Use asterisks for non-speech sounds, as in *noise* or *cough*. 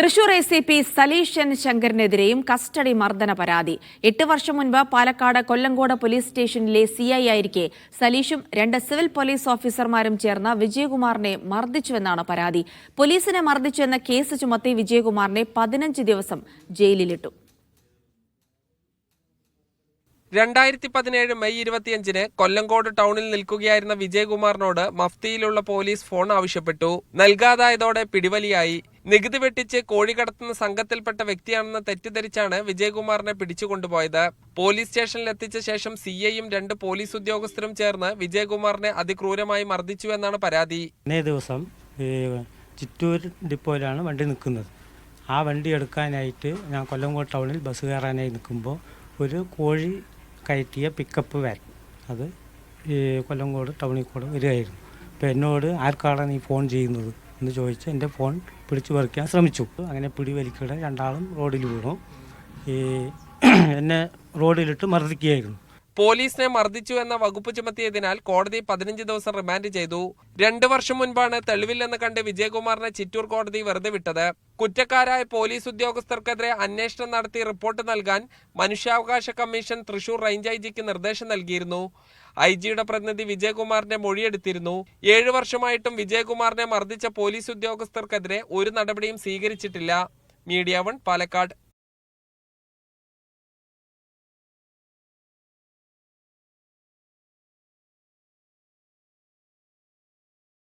Thrissur A C P Saleeshan ശങ്കറിനെതിരെയും custody മർദ്ദന പരാതി. എട്ട് വർഷം മുൻപ് പാലക്കാട് കൊല്ലങ്കോട് പോലീസ് സ്റ്റേഷനിലെ സി ഐ ആയിരിക്കെ സലീഷും രണ്ട് സിവിൽ പോലീസ് ഓഫീസർമാരും ചേർന്ന് വിജയകുമാറിനെ മർദ്ദിച്ചുവെന്നാണ് പരാതി. പോലീസിനെ മർദ്ദിച്ചുവെന്ന കേസ് ചുമത്തി വിജയകുമാറിനെ പതിനഞ്ച് ദിവസം ജയിലിലിട്ടു. രണ്ടായിരത്തി പതിനേഴ് മെയ് ഇരുപത്തിയഞ്ചിന് കൊല്ലങ്കോട് ടൗണിൽ നിൽക്കുകയായിരുന്ന വിജയകുമാറിനോട് മഫ്തിയിലുള്ള പോലീസ് ഫോൺ ആവശ്യപ്പെട്ടു. നൽകാതായതോടെ പിടിവലിയായി. നികുതി വെട്ടിച്ച് കോഴി കടത്തുന്ന സംഘത്തിൽപ്പെട്ട വ്യക്തിയാണെന്ന് തെറ്റിദ്ധരിച്ചാണ് വിജയകുമാറിനെ പിടിച്ചുകൊണ്ടുപോയത്. പോലീസ് സ്റ്റേഷനിൽ എത്തിച്ച ശേഷം സി ഐയും രണ്ട് പോലീസ് ഉദ്യോഗസ്ഥരും ചേർന്ന് വിജയകുമാറിനെ അതിക്രൂരമായി മർദ്ദിച്ചുവെന്നാണ് പരാതി. ഇന്നേ ദിവസം ചിറ്റൂർ ഡിപ്പോയിലാണ് വണ്ടി നിൽക്കുന്നത്. ആ വണ്ടി എടുക്കാനായിട്ട് ഞാൻ കൊല്ലംകോട് ടൗണിൽ ബസ് കയറാനായി നിൽക്കുമ്പോൾ ഒരു കോഴി കയറ്റിയ പിക്കപ്പ് വാൻ അത് ഈ കൊല്ലംകോട് ടൗണിൽ കൂടെ വരികയായിരുന്നു. അപ്പോൾ എന്നോട് ആർക്കാണ് നീ ഫോൺ ചെയ്യുന്നത്? എന്ന് ചോദിച്ച് എന്റെ ഫോൺ പിടിച്ചു പറിക്കാൻ ശ്രമിച്ചു. അങ്ങനെ പിടി പിടിവലിക്കിടെ രണ്ടാളും റോഡിൽ വീണു. ഈ *clears throat* എന്നെ റോഡിലിട്ട് മർദ്ദിക്കുകയായിരുന്നു. പോലീസിനെ മർദ്ദിച്ചു എന്ന വകുപ്പ് ചുമത്തിയതിനാൽ കോടതി പതിനഞ്ച് ദിവസം റിമാൻഡ് ചെയ്തു. രണ്ടു വർഷം മുൻപാണ് തെളിവില്ലെന്ന് കണ്ട് വിജയകുമാറിനെ ചിറ്റൂർ കോടതി വെറുതെ വിട്ടത്. കുറ്റക്കാരായ പോലീസ് ഉദ്യോഗസ്ഥർക്കെതിരെ അന്വേഷണം നടത്തി റിപ്പോർട്ട് നൽകാൻ മനുഷ്യാവകാശ കമ്മീഷൻ തൃശൂർ റേഞ്ച് ഐ ജിക്ക് നിർദ്ദേശം നൽകിയിരുന്നു. ഐ ജിയുടെ പ്രതിനിധി വിജയകുമാറിന്റെ മൊഴിയെടുത്തിരുന്നു. ഏഴു വർഷമായിട്ടും വിജയകുമാറിനെ മർദ്ദിച്ച പോലീസ് ഉദ്യോഗസ്ഥർക്കെതിരെ ഒരു നടപടിയും സ്വീകരിച്ചിട്ടില്ല. Media one Palakkad.